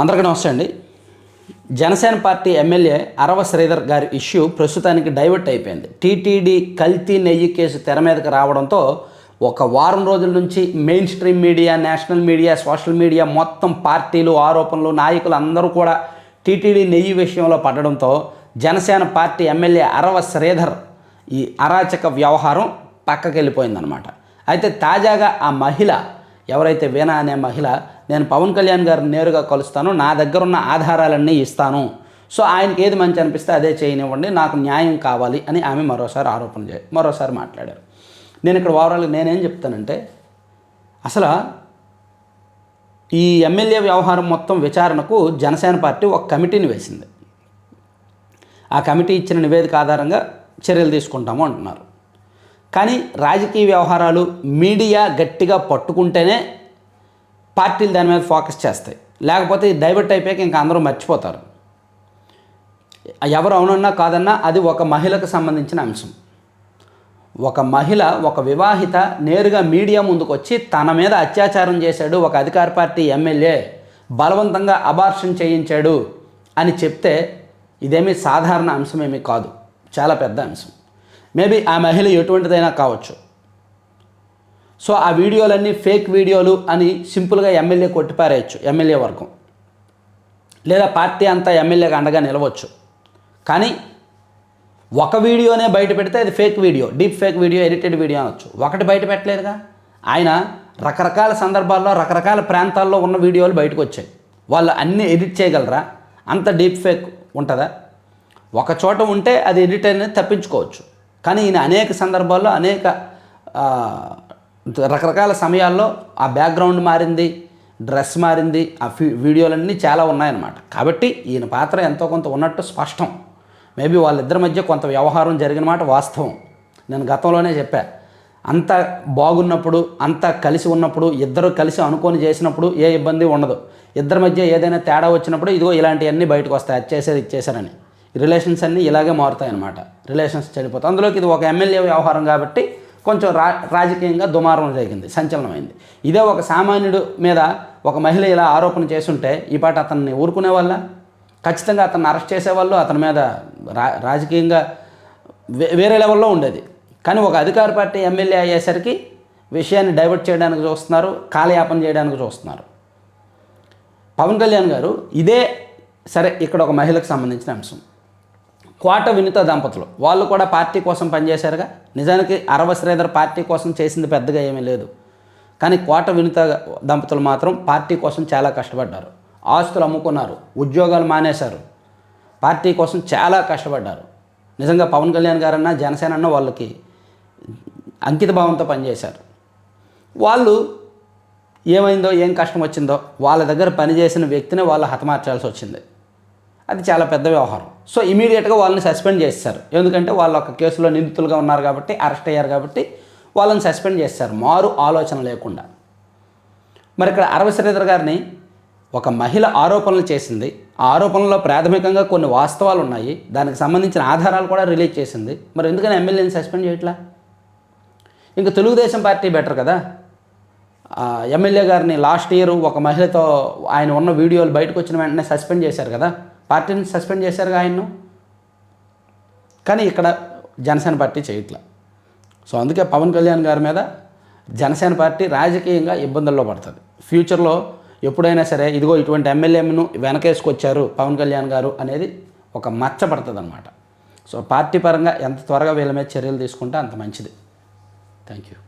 అందరికీ నమస్తే అండి. జనసేన పార్టీ ఎమ్మెల్యే అరవ శ్రీధర్ గారి ఇష్యూ ప్రస్తుతానికి డైవర్ట్ అయిపోయింది. టీటీడీ కల్తీ నెయ్యి కేసు తెర మీదకి రావడంతో ఒక వారం రోజుల నుంచి mainstream media national media social media మొత్తం పార్టీలు ఆరోపణలు నాయకులు అందరూ కూడా టీటీడీ నెయ్యి విషయంలో పడడంతో జనసేన పార్టీ ఎమ్మెల్యే అరవ శ్రీధర్ ఈ అరాచక వ్యవహారం పక్కకెళ్ళిపోయిందనమాట అయితే తాజాగా ఆ మహిళ ఎవరైతే వీణ అనే మహిళ నేను పవన్ కళ్యాణ్ గారిని నేరుగా కలుస్తాను నా దగ్గర ఉన్న ఆధారాలన్నీ ఇస్తాను. సో ఆయనకి ఏది మంచి అనిపిస్తే అదే చేయనివ్వండి నాకు న్యాయం కావాలి అని ఆమె మరోసారి ఆరోపణ చే మరోసారి మాట్లాడారు. నేను ఇక్కడ ఓవరాల్గా నేనేం చెప్తానంటే అసలు ఈ ఎమ్మెల్యే వ్యవహారం మొత్తం విచారణకు జనసేన పార్టీ ఒక కమిటీని వేసింది. ఆ కమిటీ ఇచ్చిన నివేదిక ఆధారంగా చర్యలు తీసుకుంటాము అంటున్నారు. కానీ రాజకీయ వ్యవహారాలు మీడియా గట్టిగా పట్టుకుంటేనే పార్టీలు దాని మీద ఫోకస్ చేస్తాయి. లేకపోతే డైవర్ట్ అయిపోయాక ఇంకా అందరూ మర్చిపోతారు. ఎవరు అవునన్నా కాదన్నా అది ఒక మహిళకు సంబంధించిన అంశం. ఒక మహిళ ఒక వివాహిత నేరుగా మీడియా ముందుకు వచ్చి తన మీద అత్యాచారం చేశాడు ఒక అధికార పార్టీ ఎమ్మెల్యే బలవంతంగా అబార్షన్ చేయించాడు అని చెప్తే ఇదేమీ సాధారణ అంశమేమీ కాదు. చాలా పెద్ద అంశం. మేబీ ఆ మహిళ ఎటువంటిదైనా కావచ్చు. సో ఆ వీడియోలన్నీ ఫేక్ వీడియోలు అని సింపుల్గా ఎమ్మెల్యే కొట్టిపారేయచ్చు ఎమ్మెల్యే వర్గం. లేదా పార్టీ అంతా ఎమ్మెల్యేగా అండగా నిలవచ్చు. కానీ ఒక వీడియోనే బయట పెడితే అది fake video deep fake video edited video అనొచ్చు. ఒకటి బయట పెట్టలేదుగా. ఆయన రకరకాల సందర్భాల్లో రకరకాల ప్రాంతాల్లో ఉన్న వీడియోలు బయటకు వచ్చాయి. వాళ్ళు అన్నీ ఎడిట్ చేయగలరా? అంత డీప్ ఫేక్ ఉంటుందా? ఒక చోట ఉంటే అది ఎడిట్ అనేది తప్పించుకోవచ్చు. కానీ ఈయన అనేక సందర్భాల్లో అనేక రకరకాల సమయాల్లో ఆ బ్యాక్గ్రౌండ్ మారింది డ్రెస్ మారింది ఆ ఫీ- వీడియోలన్నీ చాలా ఉన్నాయన్నమాట. కాబట్టి ఈయన పాత్ర ఎంతో కొంత ఉన్నట్టు స్పష్టం. మేబీ వాళ్ళిద్దరి మధ్య కొంత వ్యవహారం జరిగిన మాట వాస్తవం. నేను గతంలోనే చెప్పా అంత బాగున్నప్పుడు అంత కలిసి ఉన్నప్పుడు ఇద్దరు కలిసి అనుకొని చేసినప్పుడు ఏ ఇబ్బంది ఉండదు. ఇద్దరి మధ్య ఏదైనా తేడా వచ్చినప్పుడు ఇదిగో ఇలాంటివన్నీ బయటకు వస్తాయి అది చేసేది ఇచ్చేసారని రిలేషన్స్ అన్నీ ఇలాగే మారుతాయి అన్నమాట రిలేషన్స్ చెడిపోతాయి. అందులోకి ఇది ఒక ఎమ్మెల్యే వ్యవహారం కాబట్టి కొంచెం రా రాజకీయంగా దుమారం జరిగింది సంచలనమైంది. ఇదే ఒక సామాన్యుడు మీద ఒక మహిళ ఇలా ఆరోపణ చేసుంటే ఈ పాట అతన్ని ఊరుకునే వాళ్ళ? ఖచ్చితంగా అతన్ని అరెస్ట్ చేసేవాళ్ళు అతని మీద రా రాజకీయంగా వే- వేరే లెవెల్లో ఉండేది. కానీ ఒక అధికార పార్టీ ఎమ్మెల్యే అయ్యేసరికి విషయాన్ని డైవర్ట్ చేయడానికి చూస్తున్నారు కాలయాపన చేయడానికి చూస్తున్నారు. పవన్ కళ్యాణ్ గారు ఇదే సరే ఇక్కడ ఒక మహిళకు సంబంధించిన అంశం. కోట వినిత దంపతులు. వాళ్ళు కూడా పార్టీ కోసం పనిచేశారుగా. నిజానికి అరవ శ్రీధర్ పార్టీ కోసం చేసింది పెద్దగా ఏమీ లేదు. కానీ కోట వినిత దంపతులు మాత్రం పార్టీ కోసం చాలా కష్టపడ్డారు. ఆస్తులు అమ్ముకున్నారు. ఉద్యోగాలు మానేశారు. పార్టీ కోసం చాలా కష్టపడ్డారు. నిజంగా పవన్ కళ్యాణ్ గారన్నా జనసేన అన్న వాళ్ళకి అంకిత భావంతో పనిచేశారు. వాళ్ళు ఏమైందో ఏం కష్టం వచ్చిందో వాళ్ళ దగ్గర పనిచేసిన వ్యక్తిని వాళ్ళు హతమార్చాల్సి వచ్చింది. అది చాలా పెద్ద వ్యవహారం. సో ఇమీడియట్గా వాళ్ళని సస్పెండ్ చేస్తారు. ఎందుకంటే వాళ్ళు ఒక కేసులో నిందితులుగా ఉన్నారు కాబట్టి అరెస్ట్ అయ్యారు కాబట్టి వాళ్ళని సస్పెండ్ చేస్తారు. మారు ఆలోచన లేకుండా. మరి ఇక్కడ అరవ శ్రీధర్ గారిని ఒక మహిళ ఆరోపణలు చేసింది. ఆ ఆరోపణలో ప్రాథమికంగా కొన్ని వాస్తవాలు ఉన్నాయి. దానికి సంబంధించిన ఆధారాలు కూడా రిలీజ్ చేసింది. మరి ఎందుకని ఎమ్మెల్యేని సస్పెండ్ చేయట్లా? ఇంకా తెలుగుదేశం పార్టీ బెటర్ కదా? ఎమ్మెల్యే గారిని లాస్ట్ ఇయర్ ఒక మహిళతో ఆయన ఉన్న వీడియోలు బయటకు వచ్చిన వెంటనే సస్పెండ్ చేశారు కదా? పార్టీని సస్పెండ్ చేశారుగా ఆయన్ను. కానీ ఇక్కడ జనసేన పార్టీ చేయట్లా. సో అందుకే పవన్ కళ్యాణ్ గారి మీద జనసేన పార్టీ రాజకీయంగా ఇబ్బందుల్లో పడుతుంది. ఫ్యూచర్లో ఎప్పుడైనా సరే ఇదిగో ఇటువంటి ఎమ్మెల్యేను వెనకేసుకొచ్చారు పవన్ కళ్యాణ్ గారు అనేది ఒక మచ్చ పడుతుంది అనమాట సో పార్టీ పరంగా ఎంత త్వరగా వీళ్ళ మీద చర్యలు తీసుకుంటే అంత మంచిది. Thank you.